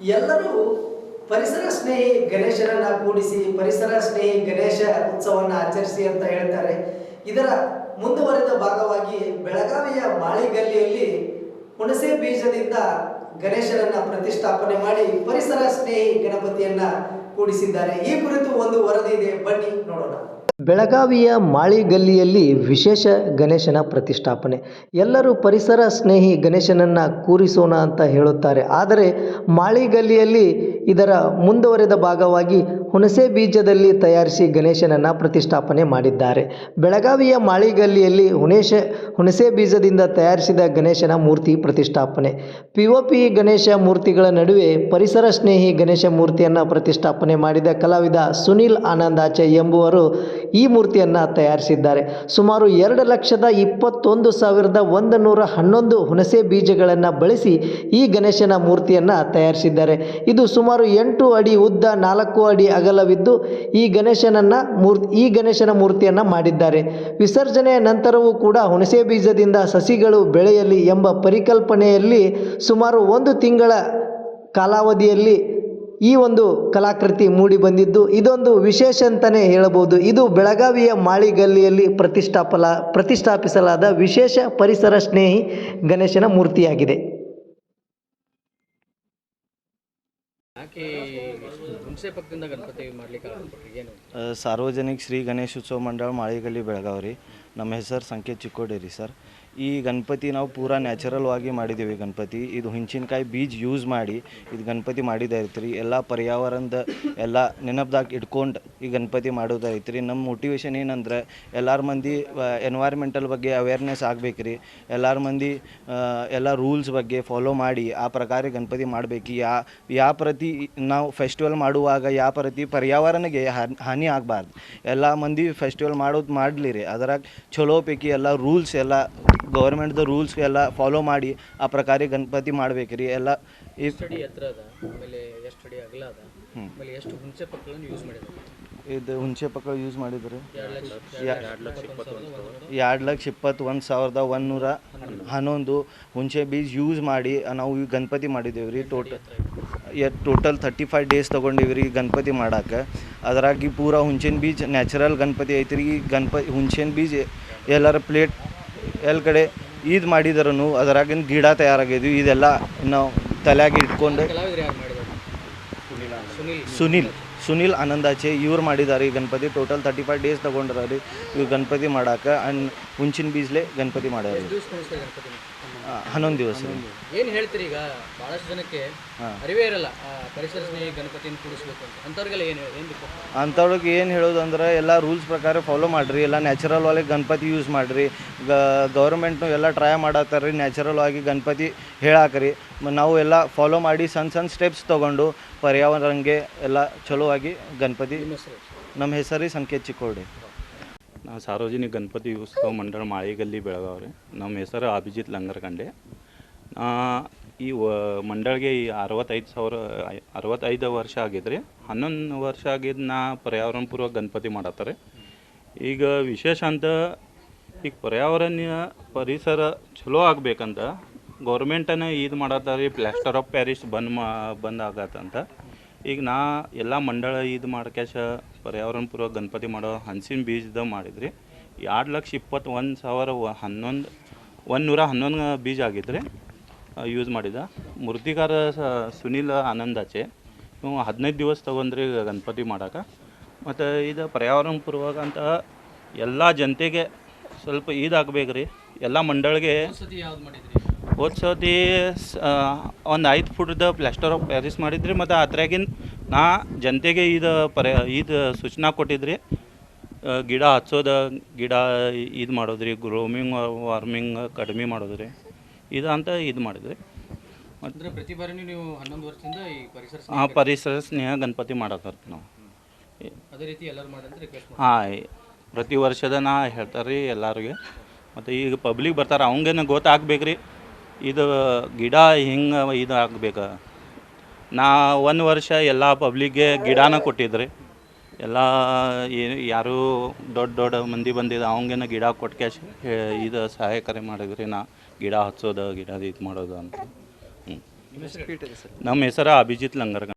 ಎಲ್ಲರೂ ಪರಿಸರ ಸ್ನೇಹಿ ಗಣೇಶನನ್ನ ಕೂಡಿಸಿ, ಪರಿಸರ ಸ್ನೇಹಿ ಗಣೇಶ ಉತ್ಸವವನ್ನು ಆಚರಿಸಿ ಅಂತ ಹೇಳ್ತಾರೆ. ಇದರ ಮುಂದುವರೆದ ಭಾಗವಾಗಿ ಬೆಳಗಾವಿಯ ಮಾಳಿಗಲ್ಲಿಯಲ್ಲಿ ಹುಣಸೆ ಬೀಜದಿಂದ ಗಣೇಶನನ್ನ ಪ್ರತಿಷ್ಠಾಪನೆ ಮಾಡಿ ಪರಿಸರ ಸ್ನೇಹಿ ಗಣಪತಿಯನ್ನ ಕೂಡಿಸಿದ್ದಾರೆ. ಈ ಕುರಿತು ಒಂದು ವರದಿ ಇದೆ. ಬನ್ನಿ ನೋಡೋಣ. ಬೆಳಗಾವಿಯ ಮಾಳಿಗಲ್ಲಿಯಲ್ಲಿ ವಿಶೇಷ ಗಣೇಶನ ಪ್ರತಿಷ್ಠಾಪನೆ. ಎಲ್ಲರೂ ಪರಿಸರ ಸ್ನೇಹಿ ಗಣೇಶನನ್ನು ಕೂರಿಸೋಣ ಅಂತ ಹೇಳುತ್ತಾರೆ. ಆದರೆ ಮಾಳಿಗಲ್ಲಿಯಲ್ಲಿ ಇದರ ಮುಂದುವರೆದ ಭಾಗವಾಗಿ ಹುಣಸೆ ಬೀಜದಲ್ಲಿ ತಯಾರಿಸಿ ಗಣೇಶನನ್ನು ಪ್ರತಿಷ್ಠಾಪನೆ ಮಾಡಿದ್ದಾರೆ. ಬೆಳಗಾವಿಯ ಮಾಳಿಗಲ್ಲಿಯಲ್ಲಿ ಹುಣೇಶ, ಹುಣಸೆ ಬೀಜದಿಂದ ತಯಾರಿಸಿದ ಗಣೇಶನ ಮೂರ್ತಿ ಪ್ರತಿಷ್ಠಾಪನೆ. ಪಿ ಒ ಪಿ ಗಣೇಶ ಮೂರ್ತಿಗಳ ನಡುವೆ ಪರಿಸರ ಸ್ನೇಹಿ ಗಣೇಶ ಮೂರ್ತಿಯನ್ನು ಪ್ರತಿಷ್ಠಾಪನೆ ಮಾಡಿದ ಕಲಾವಿದ ಸುನಿಲ್ ಆನಂದಾಚೆ ಎಂಬುವರು ಈ ಮೂರ್ತಿಯನ್ನು ತಯಾರಿಸಿದ್ದಾರೆ. ಸುಮಾರು ಎರಡು ಲಕ್ಷದ ಇಪ್ಪತ್ತೊಂದು ಸಾವಿರದ ಒಂದು ನೂರ ಹನ್ನೊಂದು ಹುಣಸೆ ಬೀಜಗಳನ್ನು ಬಳಸಿ ಈ ಗಣೇಶನ ಮೂರ್ತಿಯನ್ನು ತಯಾರಿಸಿದ್ದಾರೆ. ಇದು ಸುಮಾರು ಎಂಟು ಅಡಿ ಉದ್ದ ನಾಲ್ಕು ಅಡಿ ಅಗಲವಿದ್ದು ಈ ಗಣೇಶನನ್ನು ಮೂರ್ತಿ ಈ ಗಣೇಶನ ಮೂರ್ತಿಯನ್ನು ಮಾಡಿದ್ದಾರೆ. ವಿಸರ್ಜನೆಯ ನಂತರವೂ ಕೂಡ ಹುಣಸೆ ಬೀಜದಿಂದ ಸಸಿಗಳು ಬೆಳೆಯಲಿ ಎಂಬ ಪರಿಕಲ್ಪನೆಯಲ್ಲಿ ಸುಮಾರು ಒಂದು ತಿಂಗಳ ಕಾಲಾವಧಿಯಲ್ಲಿ ಈ ಒಂದು ಕಲಾಕೃತಿ ಮೂಡಿ ಬಂದಿದ್ದು ಇದೊಂದು ವಿಶೇಷ ಅಂತಲೇ ಹೇಳಬಹುದು. ಇದು ಬೆಳಗಾವಿಯ ಮಾಳಿಗಲ್ಲಿಯಲ್ಲಿ ಪ್ರತಿಷ್ಠಾಪಲ ಪ್ರತಿಷ್ಠಾಪಿಸಲಾದ ವಿಶೇಷ ಪರಿಸರ ಸ್ನೇಹಿ ಗಣೇಶನ ಮೂರ್ತಿಯಾಗಿದೆ. ಸಾರ್ವಜನಿಕ ಶ್ರೀ ಗಣೇಶ ಉತ್ಸವ ಮಂಡಳ ಮಾಳಿಗಲ್ಲಿ ಬೆಳಗಾವಿ ರೀ. ನಮ್ಮ ಹೆಸರು ಸಂಕೇತ್ ಚಿಕ್ಕೋಡೇರಿ ರೀ ಸರ್. ಈ ಗಣಪತಿ ನಾವು ಪೂರಾ ನ್ಯಾಚುರಲ್ ಆಗಿ ಮಾಡಿದ್ದೀವಿ ಗಣಪತಿ. ಇದು ಹುಂಚಿನಕಾಯಿ ಬೀಜ ಯೂಸ್ ಮಾಡಿ ಇದು ಗಣಪತಿ ಮಾಡಿದೈತೆ ರೀ ಎಲ್ಲ ಪರ್ಯಾವರಣದ ಎಲ್ಲ ನೆನಪದಾಗ ಇಟ್ಕೊಂಡು ಈ ಗಣಪತಿ ಮಾಡೋದೈತೆ ನಮ್ಮ ಮೋಟಿವೇಶನ್ ಏನಂದ್ರೆ ಎಲ್ಲರ ಮಂದಿ ಎನ್ವೈರ್ಮೆಂಟಲ್ ಬಗ್ಗೆ ಅವೇರ್ನೆಸ್ ಆಗ್ಬೇಕು ರೀ ಎಲ್ಲರ ಮಂದಿ ಎಲ್ಲ ರೂಲ್ಸ್ ಬಗ್ಗೆ ಫಾಲೋ ಮಾಡಿ ಆ ಪ್ರಕಾರ ಗಣಪತಿ ಮಾಡಬೇಕು. ಯಾ ಯಾವ ಪ್ರತಿ ನಾವು ಫೆಸ್ಟಿವಲ್ ಮಾಡುವಾಗ ಯಾವ ಪ್ರತಿ ಪರ್ಯಾವರಣಗೆ ಹಾನಿ ಆಗಬಾರ್ದು. ಎಲ್ಲ ಮಂದಿ ಫೆಸ್ಟಿವಲ್ ಮಾಡೋದು ಮಾಡಲಿ ರೀ. ಅದ್ರಾಗ ಚಲೋ ಪೈಕಿ ಎಲ್ಲ ರೂಲ್ಸ್ ಎಲ್ಲ ಗೌರ್ಮೆಂಟ್ದ ರೂಲ್ಸ್ ಎಲ್ಲ ಫಾಲೋ ಮಾಡಿ ಆ ಪ್ರಕಾರ ಗಣಪತಿ ಮಾಡ್ಬೇಕು ರೀ ಎಲ್ಲ ಈ ಎಷ್ಟು ಅಡಿ ಎತ್ತರ ಅದ? ಆಮೇಲೆ ಎಷ್ಟು ಅಡಿ ಅಗಲ ಅದ? ಆಮೇಲೆ ಎಷ್ಟು ಹುಣಸೆ ಪಕ್ಕಗಳನ್ನು ಯೂಸ್ ಮಾಡಿದ್ದಾರೆ ಇದು ಹುಣಸೆ ಪಕ್ಕ ಯೂಸ್ ಮಾಡಿದ್ರು. ಎರಡು ಲಕ್ಷ ಇಪ್ಪತ್ತು ಒಂದು ಸಾವಿರದ ಒಂದುನೂರ ಹನ್ನೊಂದು. ಹುಣಸೆ ಬೀಜ ಯೂಸ್ ಮಾಡಿ ನಾವು ಈ ಗಣಪತಿ ಮಾಡಿದ್ದೇವೆ ರೀ total total thirty five days ತೊಗೊಂಡಿವಿ ರೀ ಗಣಪತಿ ಮಾಡಕ್ಕೆ ಅದ್ರಾಗಿ ಪೂರಾ ಹುಂಚಿನ ಬೀಜ ನ್ಯಾಚುರಲ್ ಗಣಪತಿ ಐತ್ರಿ. ಗಣಪ ಹುಂಚಿನ ಬೀಜ ಎಲ್ಲರ ಪ್ಲೇಟ್ ಎಲ್ಲ ಕಡೆ ಈದ್ ಮಾಡಿದರನು ಅದರಾಗಿನ ಗಿಡ ತಯಾರಾಗಿದ್ವಿ. ಇದೆಲ್ಲ ನಾವು ತಲೆಯಾಗಿ ಇಟ್ಕೊಂಡು ಸುನಿಲ್ ಸುನಿಲ್. ಸುನಿಲ್. ಆನಂದಾಚೆ ಇವ್ರು ಮಾಡಿದ್ದಾರೆ ಈ Ganapati total thirty five days ತೊಗೊಂಡ್ರ ರೀ ಇವ್ರು ಗಣಪತಿ ಮಾಡಕ್ಕೆ ಆ್ಯಂಡ್ ಮುಂಚಿನ ಬೀಜ್ಲೆ ಗಣಪತಿ ಮಾಡ್ಯಾರ ಹನ್ನೊಂದು ದಿವಸ. ರೀ ಏನು ಹೇಳ್ತೀರಿ ಈಗ? ಭಾಳಷ್ಟು ಜನಕ್ಕೆ ಅರಿವೇ ಇರಲ್ಲ. ಆ, ಪರಿಸರ ಸ್ನೇಹಿ ಗಣಪತಿನ ಕೂಡಿಸ್ಬೇಕು ಅಂತ. ಅಂಥವ್ರಿಗೆಲ್ಲ ಏನು ಏನು ಅಂಥವ್ರಿಗೆ ಏನು ಹೇಳೋದು ಅಂದ್ರೆ ಎಲ್ಲ ರೂಲ್ಸ್ ಪ್ರಕಾರ ಫಾಲೋ ಮಾಡಿರಿ. ಎಲ್ಲ ನ್ಯಾಚುರಲ್ ಆಗಿ ಗಣಪತಿ ಯೂಸ್ ಮಾಡಿರಿ. ಗೌರ್ಮೆಂಟ್ನು ಎಲ್ಲ ಟ್ರೈ ಮಾಡತ್ತಾರ್ರಿ ನ್ಯಾಚುರಲ್ ಆಗಿ ಗಣಪತಿ ಹೇಳಾಕ್ರಿ. ಮ- ನಾವು ಎಲ್ಲ ಫಾಲೋ ಮಾಡಿ ಸಣ್ಣ ಸಣ್ಣ ಸ್ಟೆಪ್ಸ್ ತೊಗೊಂಡು ಪರ್ಯಾವರಣಕ್ಕೆ ಎಲ್ಲ ಚಲೋ ಆಗಿ ಗಣಪತಿ ನಮ್ಮ ಹೆಸರು ಸಂಕೇತ್ ಚಿಕ್ಕೋಡಿ. ನಾವು ಸಾರ್ವಜನಿಕ ಗಣಪತಿ ಉತ್ಸವ ಮಂಡಳ ಮಾಳಿಗಲ್ಲಿ ಬೆಳಗಾವ್ರಿ. ರೀ ನಮ್ಮ ಹೆಸರು ಅಭಿಜಿತ್ ಲಂಗರ್ಕಂಡೆ. ಈ ವ ಮಂಡಳಿಗೆ ಈ ಅರವತ್ತೈದು ಸಾವಿರ, ಅರವತ್ತೈದು ವರ್ಷ ಆಗಿದ್ರಿ. ಹನ್ನೊಂದು ವರ್ಷ ಆಗಿದ್ದು ನಾ ಪರ್ಯಾವರಣ ಪೂರ್ವಕ ಗಣಪತಿ ಮಾಡತ್ತಾರೆ. ಈಗ ವಿಶೇಷ ಅಂತ ಈಗ ಪರ್ಯಾವರಣ ಪರಿಸರ ಚಲೋ ಆಗಬೇಕಂತ ಗೌರ್ಮೆಂಟನ್ನು ಇದು ಮಾಡತ್ತಾರೆ, ಪ್ಲಾಸ್ಟರ್ ಆಫ್ ಪ್ಯಾರಿಸ್ ಬಂದ್ ಮಾ, ಬಂದ್ ಆಗತ್ತಂತ. ಈಗ ನಾ ಎಲ್ಲ ಮಂಡಳ ಇದು ಮಾಡ್ಕ್ಯಾಶ ಪರ್ಯಾವರಣ ಪೂರ್ವಕ ಗಣಪತಿ ಮಾಡೋ ಹನ್ಸಿನ ಬೀಜದ ಮಾಡಿದ್ರಿ. ಎರಡು ಲಕ್ಷ ಇಪ್ಪತ್ತೊಂದು ಸಾವಿರ ಹನ್ನೊಂದು ಒಂದು ನೂರ ಹನ್ನೊಂದು ಬೀಜ ಆಗಿದ್ರಿ ಯೂಸ್ ಮಾಡಿದ. ಮೂರ್ತಿಕಾರ ಸುನಿಲ್ ಆನಂದಾಚೆ ಇವು ಹದಿನೈದು ದಿವಸ ತೊಗೊಂಡ್ರಿ ಗಣಪತಿ ಮಾಡೋಕೆ. ಮತ್ತು ಇದು ಪರ್ಯಾವರಣ ಪೂರ್ವಕ ಅಂತ ಎಲ್ಲ ಜನತೆಗೆ ಸ್ವಲ್ಪ ಇದಾಗಬೇಕು ರೀ ಎಲ್ಲ ಮಂಡಳಿಗೆ ಹೋದ ಸತಿ ಒಂದು ಐದು ಫುಟ್ದ ಪ್ಲಾಸ್ಟರ್ ಆಫ್ ಪ್ಯಾರಿಸ್ ಮಾಡಿದ್ರಿ ಮತ್ತು ಅದ್ರಾಗಿನ ನಾ ಜನತೆಗೆ ಇದು ಪರ ಇದು ಸೂಚನಾ ಕೊಟ್ಟಿದ್ರಿ. ಗಿಡ ಹಚ್ಚೋದ ಗಿಡ ಇದು ಮಾಡೋದ್ರಿ ಗ್ರೋಮಿಂಗ್ ವಾರ್ಮಿಂಗ್ ಕಡಿಮೆ ಮಾಡೋದ್ರಿ ಇದು ಅಂತ ಇದು ಮಾಡಿದ್ರಿ. ಮತ್ತೆ ಪ್ರತಿ ಬಾರಿನೂ ನೀವು ಹನ್ನೊಂದು ವರ್ಷದಿಂದ ಈ ಪರಿಸರ ಹಾಂ ಪರಿಸರ ಸ್ನೇಹ ಗಣಪತಿ ಮಾಡತ್ತಾರ ನಾವು. ಅದೇ ರೀತಿ ಎಲ್ಲರೂ ಮಾಡಂದ್ರೆ ಹಾಂ ಪ್ರತಿ ವರ್ಷದ ನಾ ಹೇಳ್ತಾರೆ ರೀ ಎಲ್ಲರಿಗೆ. ಮತ್ತು ಈಗ ಪಬ್ಲಿಕ್ ಬರ್ತಾರೆ ಅವಂಗೇನು ಗೊತ್ತಾಗ್ಬೇಕು ರೀ ಇದು ಗಿಡ ಹಿಂಗೆ ಇದು ಹಾಕ್ಬೇಕು. ನಾ ಒಂದು ವರ್ಷ ಎಲ್ಲ ಪಬ್ಲಿಕ್ಗೆ ಗಿಡನ ಕೊಟ್ಟಿದ್ರಿ. ಎಲ್ಲ ಏನು ಯಾರು ದೊಡ್ಡ ದೊಡ್ಡ ಮಂದಿ ಬಂದಿದ್ದ ಅವಂಗೇನ ಗಿಡ ಕೊಟ್ಟು ಕ್ಯಾಶ್ ಇದು ಸಹಾಯಕಾರಿ ಮಾಡಿದ್ರಿ ನಾ. ಗಿಡ ಹಚ್ಚೋದು ಗಿಡ ಇದು ಮಾಡೋದು ಅಂತ. ಹ್ಞೂ ನಮ್ಮ ಹೆಸರು ಅಭಿಜಿತ್ ಲಂಗರ್ಗಂಡೆ